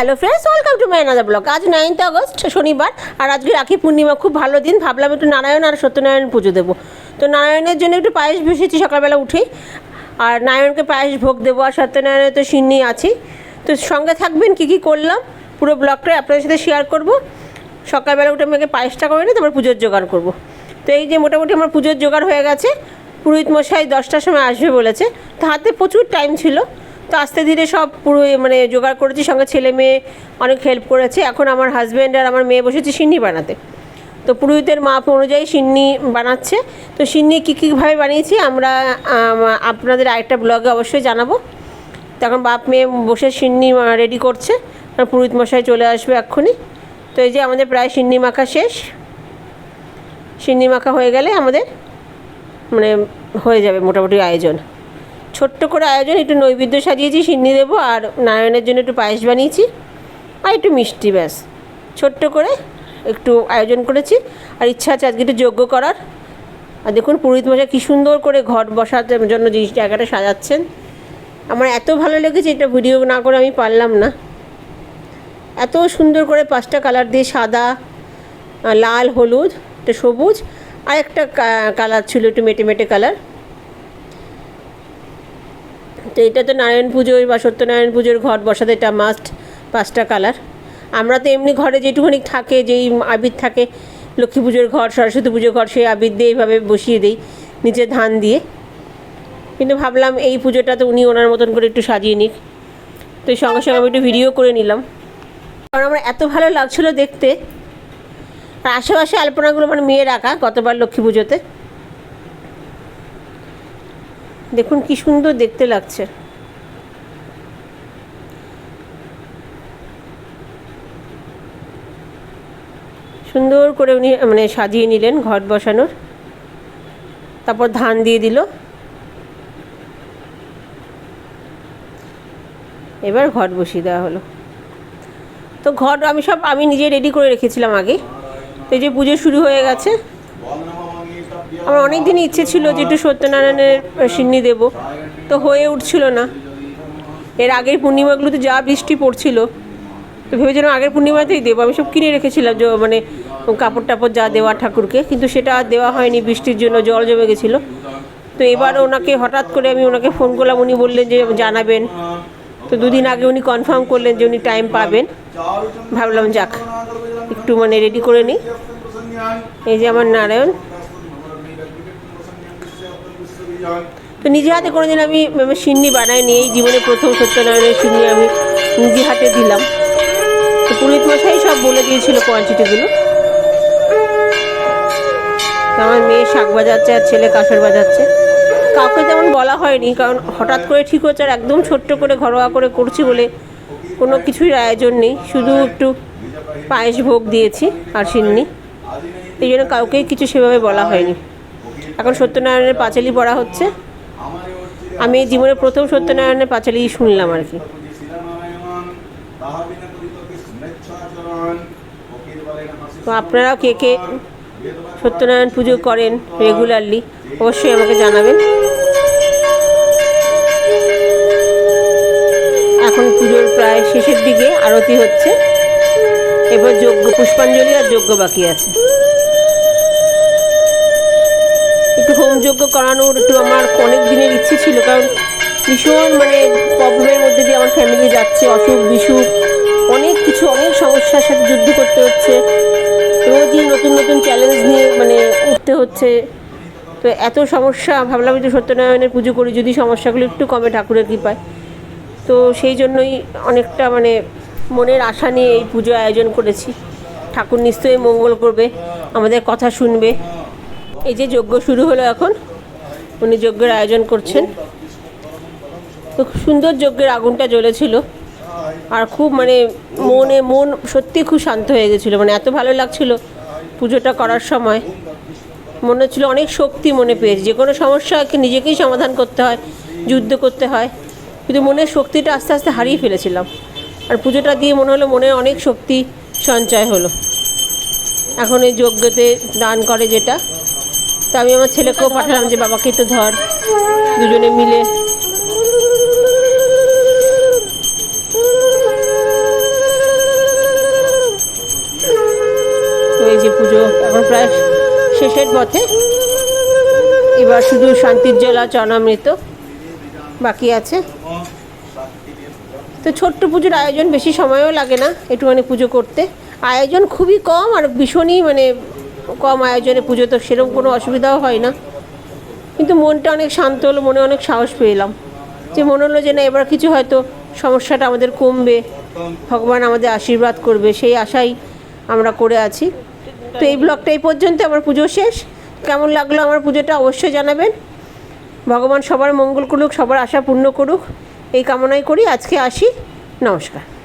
Hello friends welcome to my another blog আজ ninth August, শনিবার, আর আজকে রাখি পূর্ণিমা, খুব ভালো দিন। ভাবলাম একটু নারায়ণ আর সত্যনারায়ণ পুজো দেবো। তো নারায়ণের জন্য একটু পায়েস বসেছি সকালবেলা উঠেই। আর নারায়ণকে পায়েস ভোগ দেবো, আর সত্যনারায়ণের তো সিন্নি আছেই তো সঙ্গে থাকবেন, কী কী করলাম, পুরো ব্লগটাই আপনাদের সাথে শেয়ার করব। সকালবেলা উঠে আমাকে পায়েসটা করে নিই, তারপর পুজোর জোগাড় করব। তো এই যে মোটামুটি আমার পুজোর জোগাড় হয়ে গেছে। পুরোহিত মশাই দশটার সময় আসবে বলেছে। তো হাতে প্রচুর টাইম ছিল। তো আস্তে ধীরে সব পুরো মানে জোগাড় করেছি, সঙ্গে ছেলে মেয়ে অনেক হেল্প করেছে। এখন আমার হাজব্যান্ড আর আমার মেয়ে বসেছে সিন্নি বানাতে। তো পুরোহিতের মাপ অনুযায়ী সিন্নি বানাচ্ছে। তো সিন্নি কী কীভাবে বানিয়েছি আমরা আপনাদের আরেকটা ব্লগে অবশ্যই জানাব। তখন বাপ মেয়ে বসে সিন্নি রেডি করছে। পুরোহিত মশাই চলে আসবে এক্ষুনি। তো এই যে আমাদের প্রায় সিন্নি মাখা শেষ। সিন্নি মাখা হয়ে গেলে আমাদের মানে হয়ে যাবে মোটামুটি আয়োজন। ছোট্ট করে আয়োজন, একটু নৈবেদ্য সাজিয়েছি, সিন্নি দেবো আর নারায়ণের জন্য একটু পায়েস বানিয়েছি আর একটু মিষ্টি ব্যাস। ছোট্ট করে একটু আয়োজন করেছি আর ইচ্ছা আছে আজকে একটু যজ্ঞ করার। আর দেখুন পুরোহিত মশাই কী সুন্দর করে ঘর বসার জন্য জিনিস জায়গাটা সাজাচ্ছেন। আমার এত ভালো লেগেছে এটা ভিডিও না করে আমি পারলাম না। এত সুন্দর করে পাঁচটা কালার দিয়ে সাদা, লাল, হলুদ, একটা সবুজ আর একটা কালার ছিল একটু মেটে মেটে কালার। তো এটা তো নারায়ণ পুজোর বা সত্যনারায়ণ পুজোর ঘর বসাতে এটা মাস্ট পাঁচটা কালার আমরা তো এমনি ঘরে যেটুকুনি থাকে, যেই আবির থাকে, লক্ষ্মী পুজোর ঘর সরস্বতী পুজোর ঘর সেই আবির দিয়ে এইভাবে বসিয়ে দিই, নিচে ধান দিয়ে। কিন্তু ভাবলাম এই পুজোটা তো উনি ওনার মতন করে একটু সাজিয়ে নিক। তো সঙ্গে সঙ্গে আমি একটু ভিডিও করে নিলাম। কারণ আমার এত ভালো লাগছিল দেখতে। আর আশেপাশে আলপনাগুলো মানে মেয়ে রাখা গতবার লক্ষ্মী পুজোতে। দেখুন কি সুন্দর দেখতে লাগছে। সুন্দর করে উনি মানে সাজিয়ে নিলেন ঘট বসানোর। তারপর ধান দিয়ে দিল। এবার ঘট বসিয়ে দেওয়া হলো। তো ঘট আমি সব, আমি নিজে রেডি করে রেখেছিলাম আগে। তো এই যে পুজো শুরু হয়ে গেছে। আমার অনেক দিনই ইচ্ছে ছিল যে একটু সত্যনারায়ণের সিন্নি দেবো। তো হয়ে উঠছিল না। এর আগের পূর্ণিমাগুলোতে যা বৃষ্টি পড়ছিল, তো ভেবেছিলাম আগের পূর্ণিমাতেই দেবো। আমি সব কিনে রেখেছিলাম যে মানে কাপড় টাপড় যা দেওয়া ঠাকুরকে, কিন্তু সেটা আর দেওয়া হয়নি। বৃষ্টির জন্য জল জমে গেছিল। তো এবার ওনাকে হঠাৎ করে আমি ওনাকে ফোন করলাম। উনি বললেন যে, জানাবেন। তো দুদিন আগে উনি কনফার্ম করলেন যে উনি টাইম পাবেন। ভাবলাম, যাক, একটু মানে রেডি করে নিই। এই যে আমার নারায়ণ। তো নিজে হাতে কোনোদিন আমি সিন্নি বানাইনি এই জীবনে প্রথম সত্যনারায়ণের সিন্নি আমি নিজে হাতে দিলাম। তো পুরোহিত মশাই সব বলে দিয়েছিল কোয়ান্টিটিগুলো আমার মেয়ে শাক বাজাচ্ছে আর ছেলে কাঁসর বাজাচ্ছে। কাউকে তেমন বলা হয়নি, কারণ হঠাৎ করে ঠিক হচ্ছে আর একদম ছোট্ট করে ঘরোয়া করে করছি বলে কোনো কিছুই আয়োজন নেই, শুধু একটু পায়েস ভোগ দিয়েছি আর সিন্নি। এই জন্য কাউকেই কিছু সেভাবে বলা হয়নি। এখন সত্যনারায়ণের পাঁচালি পড়া হচ্ছে। আমি জীবনে প্রথম সত্যনারায়ণের পাঁচালি শুনলাম আর কি। তো আপনারাও কে কে সত্যনারায়ণ পুজো করেন রেগুলারলি অবশ্যই আমাকে জানাবেন। এখন পুজোর প্রায় শেষের দিকে আরতি হচ্ছে। এবার যজ্ঞ, পুষ্পাঞ্জলি আর যজ্ঞ বাকি আছে। একটু হোমযজ্ঞ করানোর একটু আমার অনেক দিনের ইচ্ছে ছিল, কারণ ভীষণ মানে প্রবলেমের মধ্যে দিয়ে আমার ফ্যামিলি যাচ্ছে, অসুখ, বিসুখ, অনেক কিছু, অনেক সমস্যার সাথে যুদ্ধ করতে হচ্ছে। রোজই নতুন নতুন চ্যালেঞ্জ নিয়ে মানে উঠতে হচ্ছে। তো এত সমস্যা, ভাবলাম যে সত্যনারায়ণের পুজো করি, যদি সমস্যাগুলো একটু কমে ঠাকুরের কৃপায়। তো সেই জন্যই অনেকটা মানে মনের আশা নিয়ে এই পুজো আয়োজন করেছি। ঠাকুর নিশ্চয়ই মঙ্গল করবে, আমাদের কথা শুনবে। এই যে যজ্ঞ শুরু হলো এখন, উনি যজ্ঞের আয়োজন করছেন। তো খুব সুন্দর যজ্ঞের আগুনটা জ্বলেছিল। আর খুব মানে মনে, মন সত্যি খুব শান্ত হয়ে গেছিল। মানে এত ভালো লাগছিল পুজোটা করার সময়। মনে হচ্ছিল অনেক শক্তি মনে পেয়েছে। যে কোনো সমস্যাকে নিজেকেই সমাধান করতে হয়, যুদ্ধ করতে হয়। কিন্তু মনের শক্তিটা আস্তে আস্তে হারিয়ে ফেলেছিলাম। আর পুজোটা দিয়ে মনে হলো মনে অনেক শক্তি সঞ্চয় হলো। এখন এই যজ্ঞতে দান করে যেটা। তো আমি আমার ছেলেকেও পাঠালাম যে, বাবাকে তো ধর। দুজনে মিলে। এই যে পুজো এখন প্রায় শেষের পথে। এবার শুধু শান্তির জেলা চনামৃত বাকি আছে। তো ছোট্ট পুজোর আয়োজন বেশি সময়ও লাগে না একটুখানি পুজো করতে। আয়োজন খুবই কম আর ভীষণই মানে কম আয়োজনে পুজো, তো সেরকম কোনো অসুবিধাও হয় না। কিন্তু মনটা অনেক শান্ত হলো, মনে অনেক সাহস পেলাম। যে মনে হলো যে না, এবার কিছু হয়তো সমস্যাটা আমাদের কমবে, ভগবান আমাদের আশীর্বাদ করবে, সেই আশাই আমরা করে আছি। তো এই ব্লগটা এই পর্যন্ত, আমার পুজো শেষ। কেমন লাগল আমার পুজোটা অবশ্যই জানাবেন। ভগবান সবার মঙ্গল করুক, সবার আশা পূর্ণ করুক। এই কামনাই করি, আজকে আসি। নমস্কার।